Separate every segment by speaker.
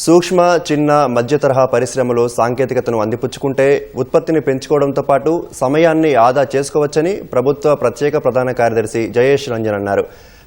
Speaker 1: సూక్ష్మ చిన్న మధ్య తరహా పరిశ్రమలు సాంకేతికతను అందిపుచ్చుకుంటే ఉత్పత్తిని పెంచుకోవడంతో పాటు సమయాన్ని ఆదా చేసుకోవచ్చని ప్రభుత్వ ప్రత్యేక ప్రధాన కార్యదర్శి జయేష్ రంజన్ అన్నారు.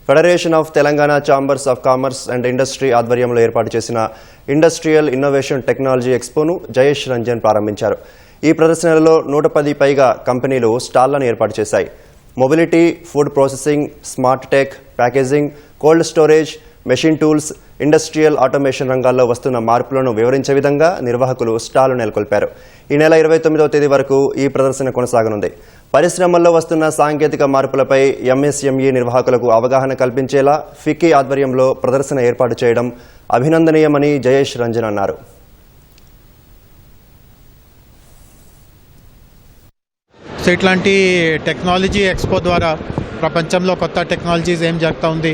Speaker 1: Federation of Telangana chambers of commerce and industry ఆధ్వర్యంలో ఏర్పాటు చేసిన ఇండస్ట్రియల్ ఇన్నోవేషన్ టెక్నాలజీ ఎక్స్పోను జయేష్ రంజన్ ప్రారంభించారు. ఈ ప్రదర్శనలలో నూట పది పైగా కంపెనీలు స్టాళ్ళను ఏర్పాటు చేశాయి. Mobility food processing smart tech packaging cold storage machine tools industrial automation రంగాల్లో వస్తున్న మార్పులను వివరించే విధంగా నిర్వాహకులు స్టాల్ నెలకొల్పారు. ఈ నెల ఇరవై తొమ్మిదవ తేదీ వరకు ఈ ప్రదర్శన కొనసాగనుంది. పరిశ్రమల్లో వస్తున్న సాంకేతిక మార్పులపై ఎంఎస్ఎంఈ నిర్వాహకులకు అవగాహన కల్పించేలా ఫిక్కీ ఆధ్వర్యంలో ప్రదర్శన ఏర్పాటు చేయడం అభినందనీయమని జయేష్ రంజన్ అన్నారు.
Speaker 2: సో ఇట్లాంటి టెక్నాలజీ ఎక్స్పో ద్వారా ప్రపంచంలో కొత్త టెక్నాలజీస్ ఏం జరుగుతూ ఉంది?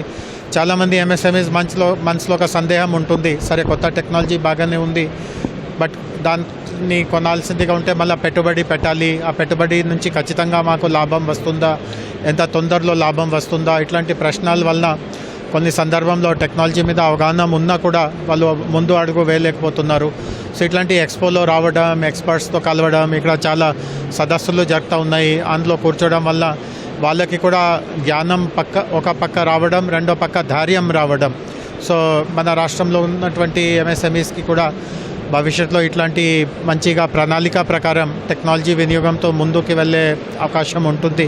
Speaker 2: చాలామంది ఎంఎస్ఎంఈస్ మనసులో మనసులో ఒక సందేహం ఉంటుంది. సరే కొత్త టెక్నాలజీ బాగానే ఉంది. బట్ దాన్ని కొనాల్సిందిగా ఉంటే మళ్ళీ పెట్టుబడి పెట్టాలి. ఆ పెట్టుబడి నుంచి ఖచ్చితంగా మాకు లాభం వస్తుందా? ఎంత తొందరలో లాభం వస్తుందా? ఇట్లాంటి ప్రశ్నల వలన కొన్ని సందర్భంలో టెక్నాలజీ మీద అవగాహన ఉన్నా కూడా వాళ్ళు ముందు అడుగు వేయలేకపోతున్నారు. సో ఇట్లాంటి ఎక్స్పోలో రావడం ఎక్స్పర్ట్స్తో కలవడం ఇక్కడ చాలా సదస్సులు జరుగుతూ ఉన్నాయి. అందులో కూర్చోవడం వల్ల వాళ్ళకి కూడా జ్ఞానం పక్క ఒక పక్క రావడం రెండో పక్క ధైర్యం రావడం. సో మన రాష్ట్రంలో ఉన్నటువంటి ఎంఎస్ఎంఈస్కి కూడా భవిష్యత్తులో ఇట్లాంటి మంచిగా ప్రణాళిక ప్రకారం టెక్నాలజీ వినియోగంతో ముందుకు వెళ్ళే అవకాశం ఉంటుంది.